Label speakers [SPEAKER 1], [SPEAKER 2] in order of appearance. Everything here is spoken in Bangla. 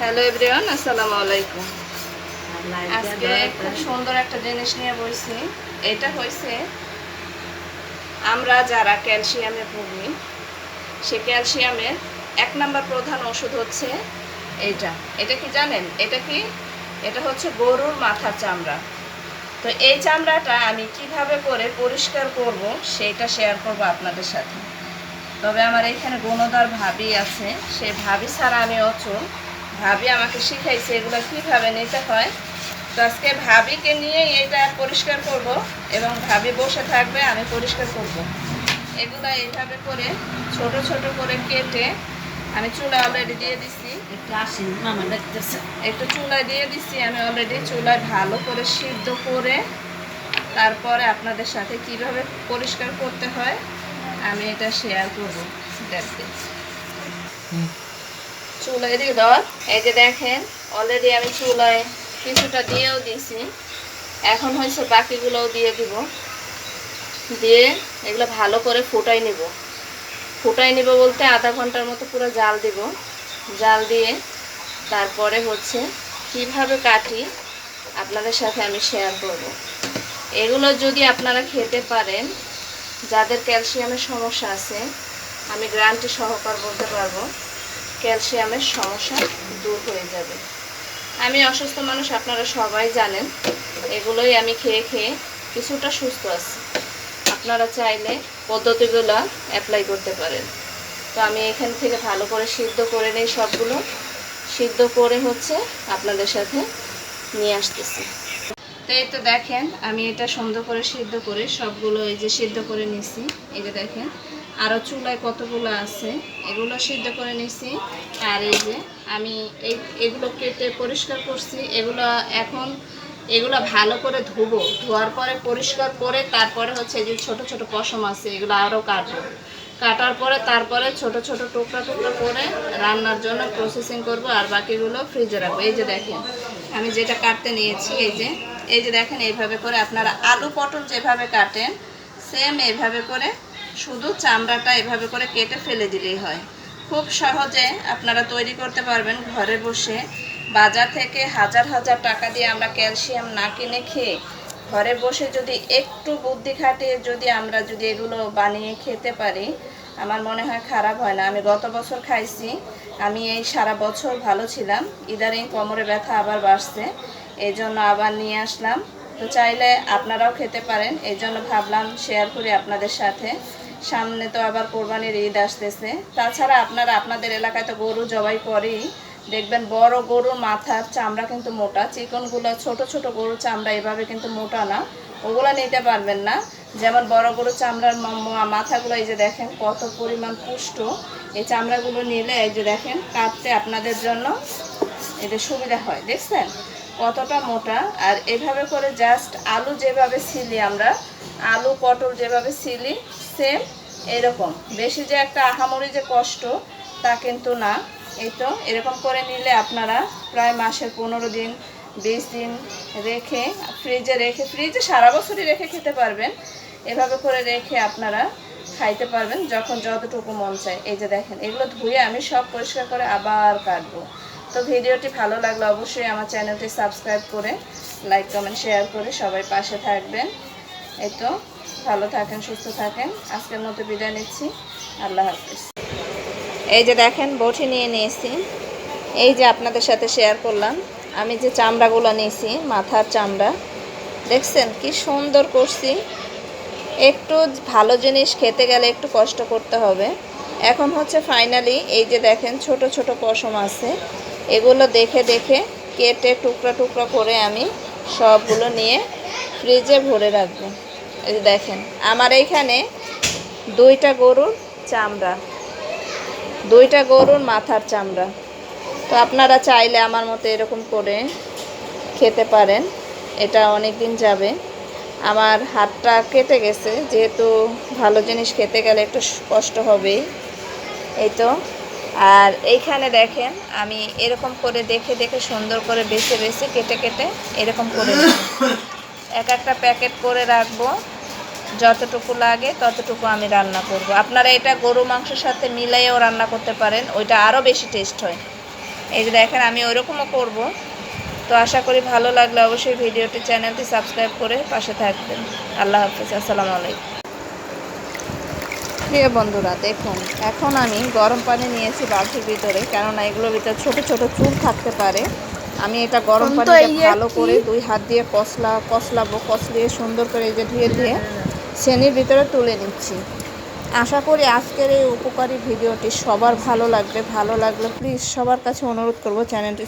[SPEAKER 1] হ্যালো এভরিওয়ান আসসালামু আলাইকুম আজকে খুব সুন্দর একটা জিনিস নিয়ে বসছি এটা হয়েছে আমরা যারা ক্যালসিয়ামে ভুগি সে ক্যালসিয়ামের এক নাম্বার প্রধান ওষুধ হচ্ছে এইটা এটা কি জানেন? এটা কি? এটা হচ্ছে গরুর মাথার চামড়া। তো এই চামড়াটা আমি কীভাবে করে পরিষ্কার করব সেটা শেয়ার করব আপনাদের সাথে। তবে আমার এখানে গুণদার ভাবি আছে। সেই ভাবি ছাড়া আমি অচল। ভাবি আমাকে শিখাইছে এগুলো কীভাবে নিতে হয়? তো আজকে ভাবিকে নিয়ে এটা পরিষ্কার করব এবং ভাবি বসে থাকবে আমি পরিষ্কার করব। এগুলো এইভাবে করে ছোট ছোট করে কেটে আমি চুলা অলরেডি দিয়ে দিছি।
[SPEAKER 2] একটু আসেন মামা দেখতেছে
[SPEAKER 1] একটু চুলায় দিয়ে দিচ্ছি আমি অলরেডি চুলায় ভালো করে সিদ্ধ করে তারপরে আপনাদের সাথে কীভাবে পরিষ্কার করতে হয় আমি এটা শেয়ার করব। দেখবেন চুলায় দেওয়ার এই যে দেখেন অলরেডি আমি চুলায় কিছুটা দিয়েও দিছি এখন হয়েছে বাকিগুলোও দিয়ে দিব। দিয়ে এগুলো ভালো করে ফুটাই নিব। ফুটাই নিব বলতে আধা ঘণ্টার মতো পুরো জাল দিব। জাল দিয়ে তারপরে হচ্ছে কীভাবে কাটি আপনাদের সাথে আমি শেয়ার করব। এগুলো যদি আপনারা খেতে পারেন, যাদের ক্যালসিয়ামের সমস্যা আছে, আমি গ্যারান্টি সহকার বলতে পারব। ক্যালসিয়ামের সমস্যা দূর হয়ে যাবে। আমি অসুস্থ মানুষ, আপনারা সবাই জানেন। এগুলোই আমি খেয়ে খেয়ে কিছুটা সুস্থ আছি। আপনারা চাইলে পদ্ধতিগুলো অ্যাপ্লাই করতে পারেন। তো আমি এখান থেকে ভালো করে সিদ্ধ করে নিই সবগুলো। সিদ্ধ করে হচ্ছে আপনাদের সাথে নিয়ে আসতেছি। তো এই তো দেখেন, আমি এটা সুন্দর করে সিদ্ধ করে সবগুলো এই যে সিদ্ধ করে নিছি। এই যে দেখেন আরও চুলায় কতগুলো আছে, এগুলো সিদ্ধ করে নিছি। আর এই যে আমি এই, এগুলো কেটে পরিষ্কার করছি, এগুলো এখন এগুলো ভালো করে ধুবো। ধোয়ার পরে পরিষ্কার করে তারপরে হচ্ছে যে ছোট ছোট পশম আছে, এগুলো আরও কাটবো। কাটার পরে তারপরে ছোট ছোট টুকরা টুকরা করে রান্নার জন্য প্রসেসিং করব, আর বাকিগুলো ফ্রিজে রাখব। এই যে দেখেন, আমি যেটা কাটতে নিয়েছি, এই যে এই যে দেখেন, এইভাবে করে আপনারা আলু পটল যেভাবে কাটেন সেম এইভাবে করে শুধু চামড়াটা এভাবে করে কেটে ফেলে দিলেই হয়। খুব সহজে আপনারা তৈরি করতে পারবেন ঘরে বসে। বাজার থেকে হাজার হাজার টাকা দিয়ে আমরা ক্যালসিয়াম না কিনে খেয়ে ঘরে বসে যদি একটু বুদ্ধি খাটিয়ে যদি আমরা যদি এগুলো বানিয়ে খেতে পারি, আমার মনে হয় খারাপ হয় না। আমি গত বছর খাইছি আমি এই সারা বছর ভালো ছিলাম। ইদারিং কোমরে ব্যথা আবার বাড়ছে এই জন্য আবার নিয়ে আসলাম। তো চাইলে আপনারাও খেতে পারেন এই জন্য ভাবলাম শেয়ার করি আপনাদের সাথে। সামনে তো আবার কোরবানির ঈদ আসতেছে। তাছাড়া আপনারা আপনাদের এলাকায় তো গরু জবাই করেই দেখবেন, বড় গরুর মাথার চামড়া কিন্তু মোটা, চিকনগুলো ছোট ছোট গরুর চামড়া এভাবে কিন্তু মোটা না, ওগুলো নিতে পারবেন না। যেমন বড় গরুর চামড়ার মাথাগুলো এই যে দেখেন কত পরিমাণ পুষ্ট। এই চামড়াগুলো নিলে এই যে দেখেন কাটতে আপনাদের জন্য এদের সুবিধা হয়, দেখছেন? কতটা মোটা। আর এভাবে করে জাস্ট আলু যেভাবে ছিলি আমরা, আলু, পটল যেভাবে ছিলি সেম এরকম। বেশি যে একটা আহামরি যে কষ্ট, তা কিন্তু না। এই তো, এরকম করে নিলে আপনারা প্রায় মাসের পনেরো দিন, বিশ দিন রেখে ফ্রিজে রেখে ফ্রিজে সারা বছরই রেখে খেতে পারবেন। এভাবে করে রেখে আপনারা খাইতে পারবেন যখন যতটুকু মন চায়। এই যে দেখেন, এগুলো ধুয়ে আমি সব পরিষ্কার করে আবার কাটবো। তো ভিডিওটি ভালো লাগলে অবশ্যই আমার চ্যানেলটি সাবস্ক্রাইব করে, লাইক, কমেন্ট, শেয়ার করে সবাই পাশে থাকবেন। এই তো, ভালো থাকেন, সুস্থ থাকেন। আজকের মতো বিদায় নিচ্ছি। আল্লাহ হাফিজ। এই যে দেখেন, বটি নিয়ে নিয়েছি। এই যে আপনাদের সাথে শেয়ার করলাম। আমি যে চামড়াগুলো নিয়েছি, মাথার চামড়া, দেখছেন কি সুন্দর করছি। একটু ভালো জিনিস খেতে গেলে একটু কষ্ট করতে হবে। এখন হচ্ছে ফাইনালি এই যে দেখেন ছোট ছোট পশম আছে। এগুলো দেখে দেখে কেটে টুকরা টুকরা করে আমি সবগুলো নিয়ে ফ্রিজে ভরে রাখব। এই যে দেখেন, আমার এইখানে দুইটা গরুর চামড়া, দুইটা গরুর মাথার চামড়া। তো আপনারা চাইলে আমার মতো এরকম করে খেতে পারেন, এটা অনেক দিন যাবে। আমার হাতটা কেটে গেছে, যেহেতু ভালো জিনিস খেতে গেলে একটু কষ্ট হবেই এই তো আর এইখানে দেখেন, আমি এরকম করে দেখে দেখে সুন্দর করে বেছে বেছে কেটে কেটে এরকম করে। এক একটা প্যাকেট করে রাখব, যতটুকু লাগে ততটুকু আমি রান্না করব। আপনারা এটা গরু মাংসের সাথে মিলাইয়েও রান্না করতে পারেন, ওইটা আরও বেশি টেস্ট হয় এই যে দেখেন, আমি ওরকমও করব তো আশা করি ভালো লাগলে অবশ্যই ভিডিওটি চ্যানেলটি সাবস্ক্রাইব করে পাশে থাকবেন। আল্লাহ হাফিজ আসসালামু আলাইকুম। প্রিয় বন্ধুরা দেখুন এখন আমি গরম পানি নিয়েছি বালতির ভিতরে কেননা এগুলোর ভিতরে ছোট ছোট চুল থাকতে পারে। আমি এটা গরম পানিতে ভালো করে দুই হাত দিয়ে কসলা কসলাবো কসলিয়ে সুন্দর করে এই যে ধুয়ে ধুয়ে শ্রেণির ভিতরে তুলে নিচ্ছি। আশা করি আজকের এই উপকারী ভিডিওটি সবার ভালো লাগবে। ভালো লাগলে প্লিজ সবার কাছে অনুরোধ করব চ্যানেলটি